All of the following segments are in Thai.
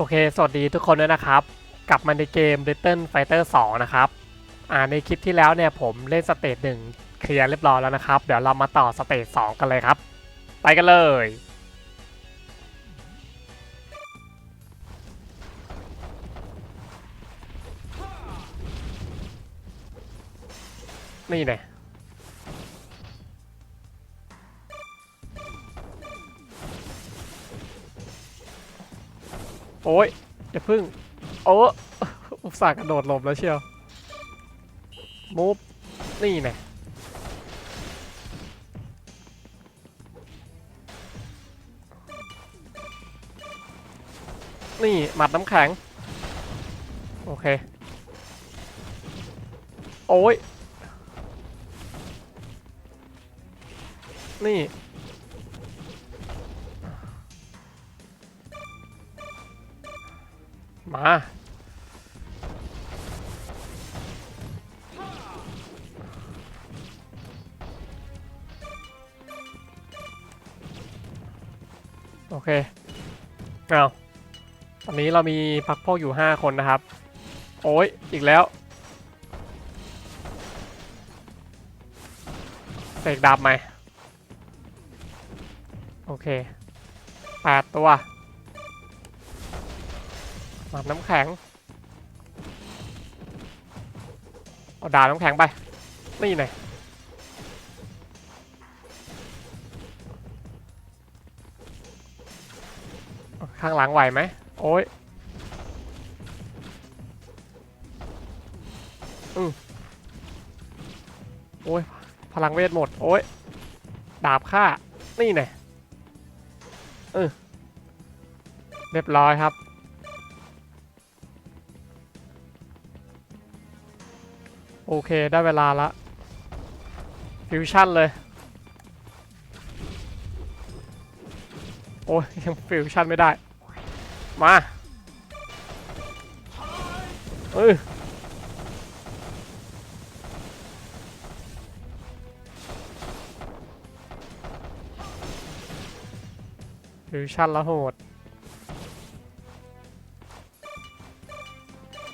โอเค สวัสดีทุกคนด้วยนะครับ กลับมาในเกม Little Fighter 2 นะครับ อ่า ในคลิปที่แล้วเนี่ยผมเล่นสเตจหนึ่งเคลียร์เรียบร้อยแล้วนะครับ เดี๋ยวเรามาต่อสเตจ2กันเลยครับ ไปกันเลย นี่เนี่ย โอ้ยอย่าพึ่งโอ้อุตส่าห์กระโดดหลบแล้วเชียวมูฟนี่ไงนี่หมัดน้ำแข็ง โอเค โอ้ย นี่ มาโอเคเอาตอนนี้เรามีพักพวกอยู่ 5 คนนะครับ โอ้ย อีกแล้วเสกดาบไหม โอเคแปดตัว หมัดน้ำแข็งเอาดาบน้ำแข็งไป นี่ไงข้างหลังไหวไหม โอ้ยอืมโอ้ย พลังเวทหมด โอ้ย ดาบฆ่า นี่ไงเออเรียบร้อยครับ โอเค ได้เวลาละ ฟิวชั่นเลย โอ้ยยังฟิวชั่นไม่ได้ มาเออฟิวชั่นแล้วโหด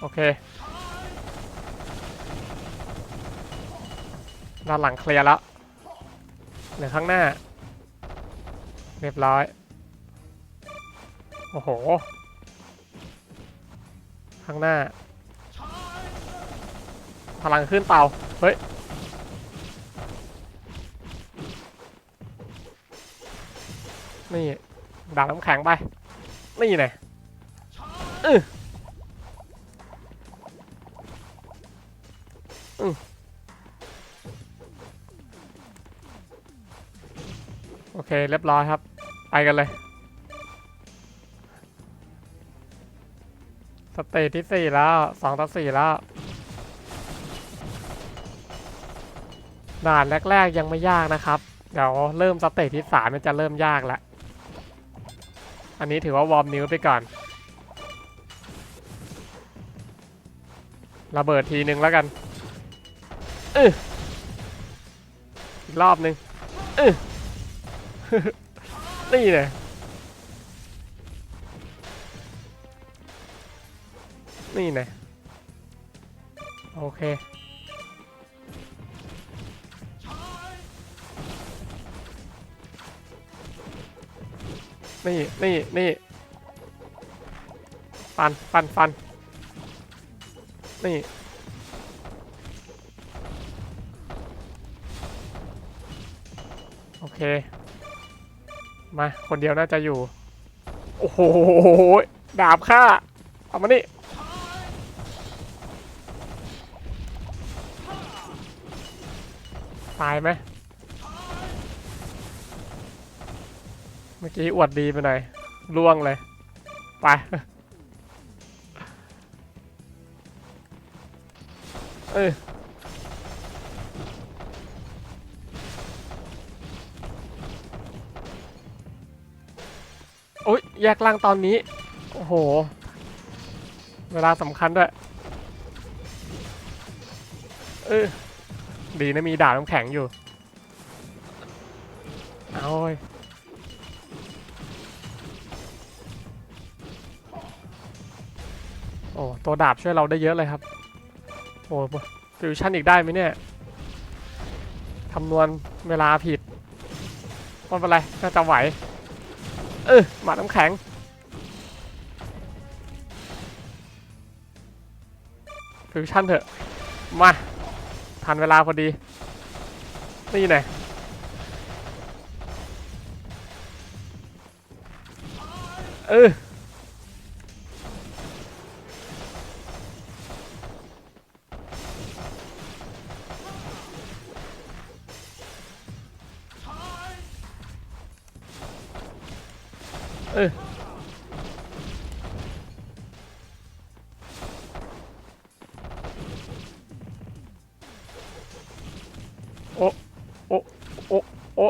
โอเค ด้านหลังเคลียร์แล้วเหลือข้างหน้า เรียบร้อย โอ้โห ข้างหน้า พลังขึ้นเตาเฮ้ย นี่ดาบน้ำแข็งไป นี่ไงอืออือ โอเค เรียบร้อยครับ ไปกันเลย สเตจที่สี่แล้วสองต่อสี่แล้ว ด่านแรก ๆ ยังไม่ยากนะครับ เดี๋ยวเริ่มสเตจที่สามมันจะเริ่มยากแล้ว อันนี้ถือว่าวอร์มนิ้วไปก่อน ระเบิดทีนึงแล้วกันอออีกรอบนึงออ นี่เลยนี่ไงโอเค นี่ นี่ นี่ ฟัน ฟัน ฟัน นี่ โอเค มา คนเดียวน่าจะอยู่ โอ้โห ดาบฆ่า เอามานี่ ตายไหม เมื่อกี้อวดดีไปหน่อยล่วงเลย ไปเออ แยกล่างตอนนี้ โอ้โห เวลาสำคัญด้วย เออ ดีนะมีดาบน้ำแข็งอยู่ เอาเว้ยโอ้ ตัวดาบช่วยเราได้เยอะเลยครับ โอ้ฟิวชั่นอีกได้ไหมเนี่ย คำนวณเวลาผิดไม่เป็นไรน่าจะไหว เออหมาน้ำแข็ง ฟิวชั่นเถอะ มา ทันเวลาพอดี นี่ไงเออ เออโอ้โอ้โอ้โอ้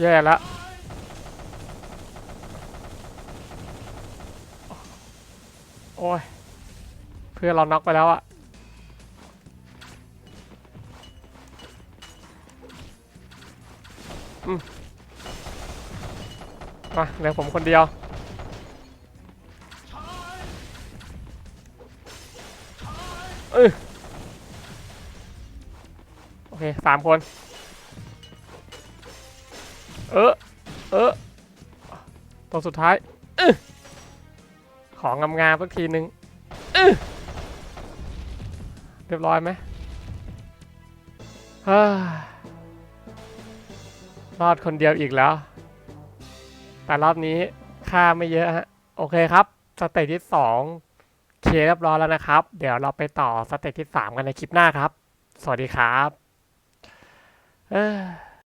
แย่ละโอ้ย เพื่อนเราน็อกไปแล้วอะอืม มาเหลือผมคนเดียว เออโอเคสามคน เออ เออ ตัวสุดท้ายออของงามๆสักทีหนึ่งอื้อเรียบร้อยไหมรอดคนเดียวอีกแล้ว แต่รอบนี้ค่าไม่เยอะฮะ โอเคครับ สเตจที่สองเคลียร์เรียบร้อยแล้วนะครับ เดี๋ยวเราไปต่อสเตจที่สามกันในคลิปหน้าครับ สวัสดีครับเออ